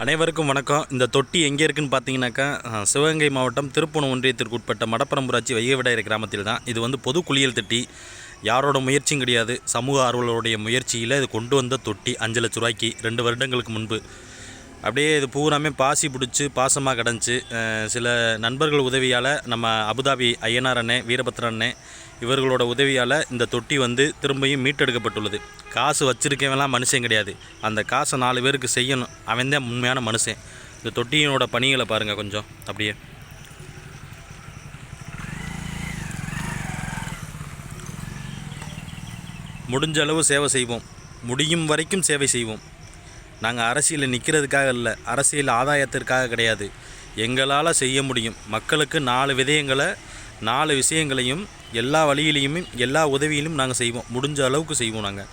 அனைவருக்கும் வணக்கம். இந்த தொட்டி எங்கே இருக்குதுன்னு பார்த்தீங்கன்னாக்கா சிவகங்கை மாவட்டம் திருப்பணம் ஒன்றியத்திற்கு உட்பட்ட மடப்பரம்புராட்சி வைகவிடாயிர கிராமத்தில் தான். இது வந்து பொது குளியல் தொட்டி. யாரோட முயற்சியும் கிடையாது. சமூக ஆர்வலருடைய முயற்சியில் இது கொண்டு வந்த தொட்டி அஞ்சு லட்ச ரூபாய்க்கு ரெண்டு வருடங்களுக்கு முன்பு அப்படியே இது பூராமே பாசி பிடிச்சி பாசமாக கிடந்துச்சு. சில நண்பர்கள் உதவியால் நம்ம அபுதாபி ஐயனார் அண்ணே வீரபத்ர அண்ணே இவர்களோட உதவியால் இந்த தொட்டி வந்து திரும்பியும் மீட்டெடுக்கப்பட்டுள்ளது. காசு வச்சுருக்கவெல்லாம் மனுஷன் கிடையாது. அந்த காசை நாலு பேருக்கு செய்யணும். அவன் தான் உண்மையான மனுஷன். இந்த தொட்டியினோட பணிகளை பாருங்கள் கொஞ்சம். அப்படியே. முடிஞ்ச அளவு சேவை செய்வோம். முடியும் வரைக்கும் சேவை செய்வோம். நாங்கள் அரசியலில் நிற்கிறதுக்காக இல்லை. அரசியல் ஆதாயத்திற்காக கிடையாது. எங்களால் செய்ய முடியும். மக்களுக்கு நாலு விதயங்களை நாலு விஷயங்களையும் எல்லா வழியிலையுமே எல்லா உதவியிலும் நாங்கள் செய்வோம். முடிஞ்ச அளவுக்கு செய்வோம் நாங்கள்